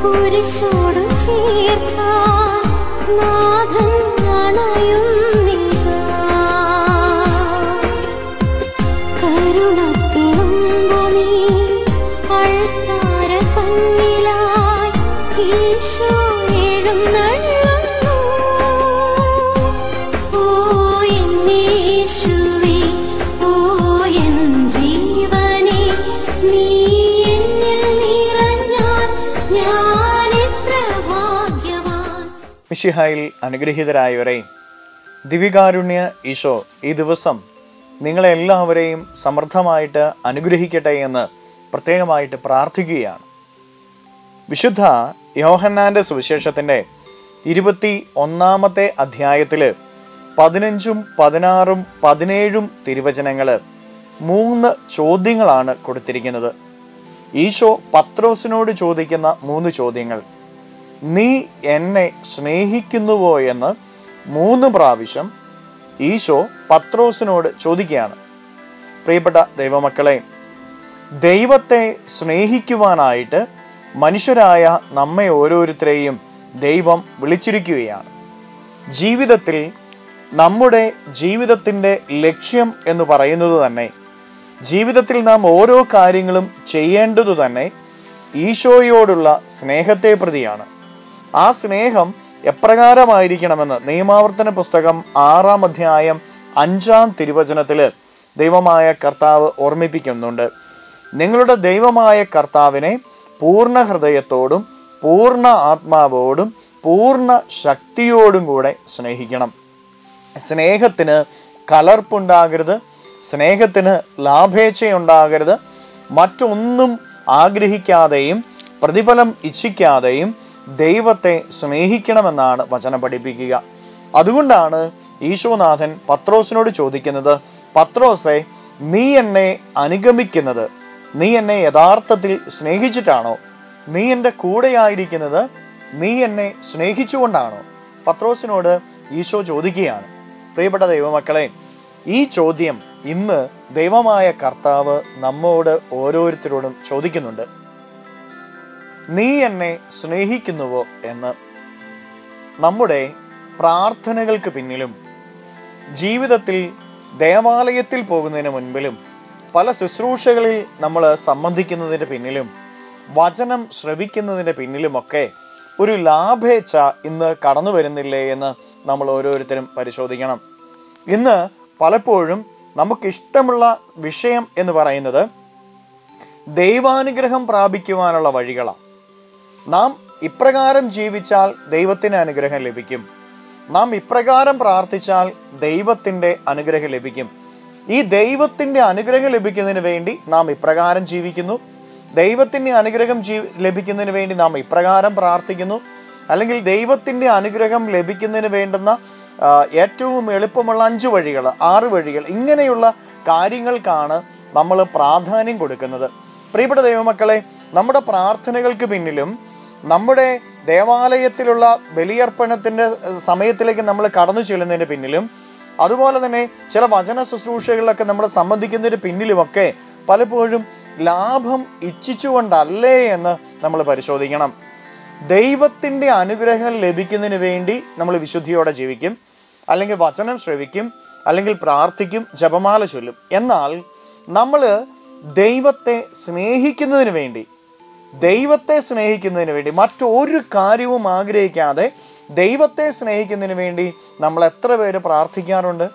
കുരിശോട് ചേർക്കാൻ നാഥൻ അണയും മിഷിഹായിൽ അനുഗ്രഹീതരായവരെ ദിവികാരുണ്യ ഈശോ ഈ ദിവസം നിങ്ങളെല്ലാവരെയും സമൃദ്ധമായിട്ട് അനുഗ്രഹിക്കട്ടെ എന്ന് പ്രത്യേകമായിട്ട് പ്രാർത്ഥിക്കുകയാണ്. വിശുദ്ധ യോഹന്നാന്റെ സുവിശേഷത്തിന്റെ ഇരുപത്തി ഒന്നാമത്തെ അധ്യായത്തിൽ പതിനഞ്ചും പതിനാറും പതിനേഴും തിരുവചനങ്ങൾ മൂന്ന് ചോദ്യങ്ങളാണ് കൊടുത്തിരിക്കുന്നത്. ഈശോ പത്രോസിനോട് ചോദിക്കുന്ന മൂന്ന് ചോദ്യങ്ങൾ. നീ എന്നെ സ്നേഹിക്കുന്നുവോ? എന്ന് മൂന്ന് പ്രാവശ്യം ഈശോ പത്രോസിനോട് ചോദിക്കുകയാണ്. പ്രിയപ്പെട്ട ദൈവമക്കളെ ദൈവത്തെ സ്നേഹിക്കുവാനായിട്ട് മനുഷ്യരായ നമ്മെ ഓരോരുത്തരെയും ദൈവം വിളിച്ചിരിക്കുകയാണ്. ജീവിതത്തിൽ നമ്മുടെ ജീവിതത്തിന്റെ ലക്ഷ്യം എന്ന് പറയുന്നത് തന്നെ ജീവിതത്തിൽ നാം ഓരോ കാര്യങ്ങളും ചെയ്യേണ്ടതു തന്നെ ഈശോയോടുള്ള സ്നേഹത്തെ പ്രതിയാണ്. ആ സ്നേഹം എപ്രകാരമായിരിക്കണമെന്ന് നിയമാവർത്തന പുസ്തകം ആറാം അധ്യായം അഞ്ചാം തിരുവചനത്തിൽ ദൈവമായ കർത്താവ് ഓർമ്മിപ്പിക്കുന്നുണ്ട്. നിങ്ങളുടെ ദൈവമായ കർത്താവിനെ പൂർണ ഹൃദയത്തോടും പൂർണ ആത്മാവോടും പൂർണ ശക്തിയോടും കൂടെ സ്നേഹിക്കണം. സ്നേഹത്തിന് കലർപ്പുണ്ടാകരുത് സ്നേഹത്തിന് ലാഭേച്ഛയുണ്ടാകരുത്. മറ്റൊന്നും ആഗ്രഹിക്കാതെയും പ്രതിഫലം ഇച്ഛിക്കാതെയും ദൈവത്തെ സ്നേഹിക്കണമെന്നാണ് വചനം പഠിപ്പിക്കുക. അതുകൊണ്ടാണ് ഈശോനാഥൻ പത്രോസിനോട് ചോദിക്കുന്നത് പത്രോസെ നീ എന്നെ അനുഗമിക്കുന്നത് നീ എന്നെ യഥാർത്ഥത്തിൽ സ്നേഹിച്ചിട്ടാണോ? നീ എന്റെ കൂടെയായിരിക്കുന്നത് നീ എന്നെ സ്നേഹിച്ചുകൊണ്ടാണോ? പത്രോസിനോട് ഈശോ ചോദിക്കുകയാണ്. പ്രിയപ്പെട്ട ദൈവമക്കളെ ഈ ചോദ്യം ഇന്ന് ദൈവമായ കർത്താവ് നമ്മോട് ഓരോരുത്തരോടും ചോദിക്കുന്നുണ്ട്. നീ എന്നെ സ്നേഹിക്കുന്നുവോ എന്ന്? നമ്മുടെ പ്രാർത്ഥനകൾക്ക് പിന്നിലും ജീവിതത്തിൽ ദേവാലയത്തിൽ പോകുന്നതിന് മുൻപിലും പല ശുശ്രൂഷകളിൽ നമ്മൾ സംബന്ധിക്കുന്നതിന്റെ പിന്നിലും വചനം ശ്രവിക്കുന്നതിന്റെ പിന്നിലുമൊക്കെ ഒരു ലാഭേച്ഛ ഇന്ന് കടന്നു വരുന്നില്ലേ എന്ന് നമ്മൾ ഓരോരുത്തരും പരിശോധിക്കണം. ഇന്ന് പലപ്പോഴും നമുക്കിഷ്ടമുള്ള വിഷയം എന്ന് പറയുന്നത് ദൈവാനുഗ്രഹം പ്രാപിക്കുവാനുള്ള വഴികളാണ്. നാം ഇപ്രകാരം ജീവിച്ചാൽ ദൈവത്തിന് അനുഗ്രഹം ലഭിക്കും. നാം ഇപ്രകാരം പ്രാർത്ഥിച്ചാൽ ദൈവത്തിന്റെ അനുഗ്രഹം ലഭിക്കും. ഈ ദൈവത്തിന്റെ അനുഗ്രഹം ലഭിക്കുന്നതിന് വേണ്ടി നാം ഇപ്രകാരം ജീവിക്കുന്നു. ദൈവത്തിന്റെ അനുഗ്രഹം ജീ ലഭിക്കുന്നതിന് വേണ്ടി നാം ഇപ്രകാരം പ്രാർത്ഥിക്കുന്നു. അല്ലെങ്കിൽ ദൈവത്തിന്റെ അനുഗ്രഹം ലഭിക്കുന്നതിന് വേണ്ടുന്ന ഏറ്റവും എളുപ്പമുള്ള അഞ്ച് വഴികൾ ആറ് വഴികൾ ഇങ്ങനെയുള്ള കാര്യങ്ങൾക്കാണ് നമ്മൾ പ്രാധാന്യം കൊടുക്കുന്നത്. പ്രിയപ്പെട്ട ദൈവമക്കളെ നമ്മുടെ പ്രാർത്ഥനകൾക്ക് പിന്നിലും നമ്മുടെ ദേവാലയത്തിലുള്ള ബലിയർപ്പണത്തിന്റെ സമയത്തിലേക്ക് നമ്മൾ കടന്നു ചെല്ലുന്നതിന് പിന്നിലും അതുപോലെ തന്നെ ചില വചന ശുശ്രൂഷകളിലൊക്കെ നമ്മൾ സംബന്ധിക്കുന്നതിന് പിന്നിലുമൊക്കെ പലപ്പോഴും ലാഭം ഇച്ഛിച്ചുകൊണ്ടല്ലേ എന്ന് നമ്മൾ പരിശോധിക്കണം. ദൈവത്തിന്റെ അനുഗ്രഹം ലഭിക്കുന്നതിന് വേണ്ടി നമ്മൾ വിശുദ്ധിയോടെ ജീവിക്കും. അല്ലെങ്കിൽ വചനം ശ്രവിക്കും. അല്ലെങ്കിൽ പ്രാർത്ഥിക്കും. ജപമാല ചൊല്ലും. എന്നാൽ നമ്മൾ ദൈവത്തെ സ്നേഹിക്കുന്നതിന് വേണ്ടി ദൈവത്തെ സ്നേഹിക്കുന്നതിന് വേണ്ടി മറ്റൊരു കാര്യവും ആഗ്രഹിക്കാതെ ദൈവത്തെ സ്നേഹിക്കുന്നതിന് വേണ്ടി നമ്മൾ എത്ര പേര് പ്രാർത്ഥിക്കാറുണ്ട്?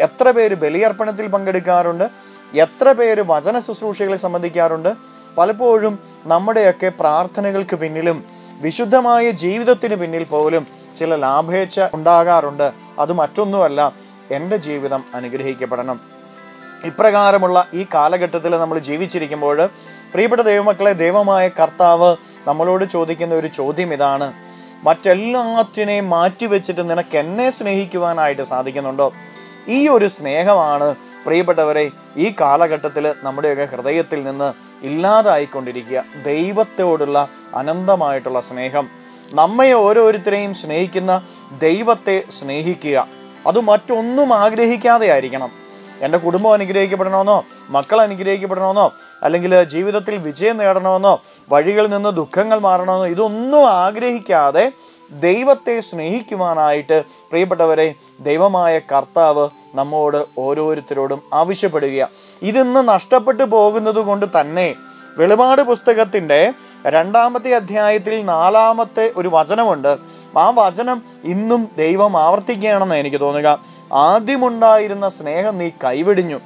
എത്ര പേര് ബലിയർപ്പണത്തിൽ പങ്കെടുക്കാറുണ്ട്? എത്ര പേര് വചന ശുശ്രൂഷകളെ സംബന്ധിക്കാറുണ്ട്? പലപ്പോഴും നമ്മുടെയൊക്കെ പ്രാർത്ഥനകൾക്ക് പിന്നിലും വിശുദ്ധമായ ജീവിതത്തിന് പിന്നിൽ പോലും ചില ലാഭേച്ഛ ഉണ്ടാകാറുണ്ട്. അത് മറ്റൊന്നുമല്ല എന്റെ ജീവിതം അനുഗ്രഹിക്കപ്പെടണം. ഇപ്രകാരമുള്ള ഈ കാലഘട്ടത്തിൽ നമ്മൾ ജീവിച്ചിരിക്കുമ്പോൾ പ്രിയപ്പെട്ട ദൈവമക്കളെ ദൈവമായ കർത്താവ് നമ്മളോട് ചോദിക്കുന്ന ഒരു ചോദ്യം ഇതാണ്. മറ്റെല്ലാറ്റിനെയും മാറ്റിവെച്ചിട്ട് നിനക്ക് എന്നെ സ്നേഹിക്കുവാനായിട്ട് സാധിക്കുന്നുണ്ടോ? ഈ ഒരു സ്നേഹമാണ് പ്രിയപ്പെട്ടവരെ ഈ കാലഘട്ടത്തിൽ നമ്മുടെയൊക്കെ ഹൃദയത്തിൽ നിന്ന് ഇല്ലാതായിക്കൊണ്ടിരിക്കുക. ദൈവത്തോടുള്ള അനന്തമായിട്ടുള്ള സ്നേഹം. നമ്മെ ഓരോരുത്തരെയും സ്നേഹിക്കുന്ന ദൈവത്തെ സ്നേഹിക്കുക. അത് മറ്റൊന്നും ആഗ്രഹിക്കാതെ ആയിരിക്കണം എന്റെ കുടുംബം അനുഗ്രഹിക്കപ്പെടണമെന്നോ മക്കൾ അനുഗ്രഹിക്കപ്പെടണമെന്നോ അല്ലെങ്കിൽ ജീവിതത്തിൽ വിജയം നേടണമെന്നോ വഴികളിൽ നിന്ന് ദുഃഖങ്ങൾ മാറണമെന്നോ ഇതൊന്നും ആഗ്രഹിക്കാതെ ദൈവത്തെ സ്നേഹിക്കുവാനായിട്ട് പ്രിയപ്പെട്ടവരെ ദൈവമായ കർത്താവ് നമ്മോട് ഓരോരുത്തരോടും ആവശ്യപ്പെടുക ഇതിന്ന് നഷ്ടപ്പെട്ടു പോകുന്നത് കൊണ്ട് തന്നെ വെളിപാട് പുസ്തകത്തിന്റെ രണ്ടാമത്തെ അധ്യായത്തിൽ നാലാമത്തെ ഒരു വചനമുണ്ട്. ആ വചനം ഇന്നും ദൈവം ആവർത്തിക്കുകയാണെന്ന് എനിക്ക് തോന്നുക. ആദ്യമുണ്ടായിരുന്ന സ്നേഹം നീ കൈവെടിഞ്ഞു.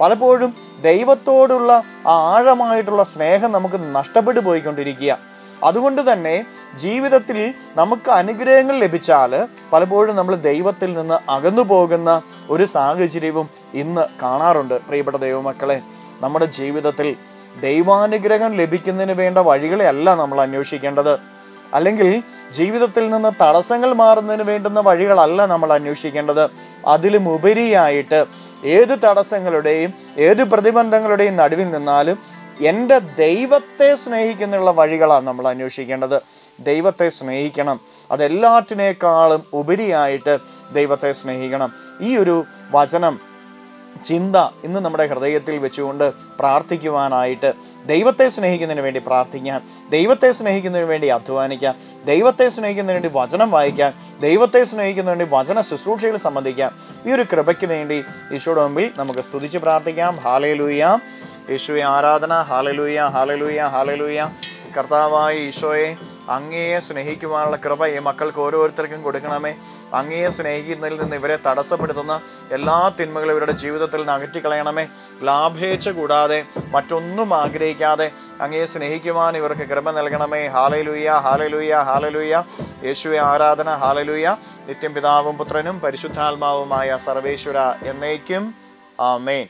പലപ്പോഴും ദൈവത്തോടുള്ള ആ ആഴമായിട്ടുള്ള സ്നേഹം നമുക്ക് നഷ്ടപ്പെട്ടു പോയിക്കൊണ്ടിരിക്കുക. അതുകൊണ്ട് തന്നെ ജീവിതത്തിൽ നമുക്ക് അനുഗ്രഹങ്ങൾ ലഭിച്ചാൽ പലപ്പോഴും നമ്മൾ ദൈവത്തിൽ നിന്ന് അകന്നു പോകുന്ന ഒരു സാഹചര്യവും ഇന്ന് കാണാറുണ്ട്. പ്രിയപ്പെട്ട ദൈവമക്കളെ നമ്മുടെ ജീവിതത്തിൽ ദൈവാനുഗ്രഹം ലഭിക്കുന്നതിന് വേണ്ട വഴികളെ അല്ല നമ്മൾ അന്വേഷിക്കേണ്ടത്. അല്ലെങ്കിൽ ജീവിതത്തിൽ നിന്ന് തടസ്സങ്ങൾ മാറുന്നതിന് വേണ്ടുന്ന വഴികളല്ല നമ്മൾ അന്വേഷിക്കേണ്ടത്. അതിലും ഉപരിയായിട്ട് ഏത് തടസ്സങ്ങളുടെയും ഏത് പ്രതിബന്ധങ്ങളുടെയും നടുവിൽ നിന്നാലും എന്റെ ദൈവത്തെ സ്നേഹിക്കുന്നുള്ള വഴികളാണ് നമ്മൾ അന്വേഷിക്കേണ്ടത്. ദൈവത്തെ സ്നേഹിക്കണം. അതെല്ലാറ്റിനേക്കാളും ഉപരിയായിട്ട് ദൈവത്തെ സ്നേഹിക്കണം. ഈ ഒരു വചനം ചിന്ത ഇന്ന് നമ്മുടെ ഹൃദയത്തിൽ വെച്ചുകൊണ്ട് പ്രാർത്ഥിക്കുവാനായിട്ട് ദൈവത്തെ സ്നേഹിക്കുന്നതിന് വേണ്ടി പ്രാർത്ഥിക്കാൻ ദൈവത്തെ സ്നേഹിക്കുന്നതിന് വേണ്ടി അധ്വാനിക്കാൻ ദൈവത്തെ സ്നേഹിക്കുന്നതിന് വേണ്ടി വചനം വായിക്കാം ദൈവത്തെ സ്നേഹിക്കുന്നതിന് വേണ്ടി വചന ശുശ്രൂഷയിൽ സംബന്ധിക്കാം ഈ ഒരു കൃപയ്ക്ക് വേണ്ടി ഈശോയുടെ മുമ്പിൽ നമുക്ക് സ്തുതിച്ച് പ്രാർത്ഥിക്കാം. ഹാലയിലൂയ യേശുവെ ആരാധന. ഹാലലൂയ ഹാലലൂയ ഹാലലൂയ കർത്താവായ ഈശോയെ അങ്ങയെ സ്നേഹിക്കുവാനുള്ള കൃപ ഈ മക്കൾക്ക് ഓരോരുത്തർക്കും കൊടുക്കണമേ. അങ്ങയെ സ്നേഹിക്കുന്നതിൽ നിന്ന് ഇവരെ തടസ്സപ്പെടുത്തുന്ന എല്ലാ തിന്മകളും ഇവരുടെ ജീവിതത്തിൽ നിന്ന് അകറ്റിക്കളയണമേ. ലാഭേച്ഛ കൂടാതെ മറ്റൊന്നും ആഗ്രഹിക്കാതെ അങ്ങയെ സ്നേഹിക്കുവാൻ ഇവർക്ക് കൃപ നൽകണമേ. Hallelujah hallelujah hallelujah. യേശുവെ ആരാധന ഹാലലൂയ. നിത്യം പിതാവും പുത്രനും പരിശുദ്ധാത്മാവുമായ സർവേശ്വര എന്നേക്കും. ആമേൻ.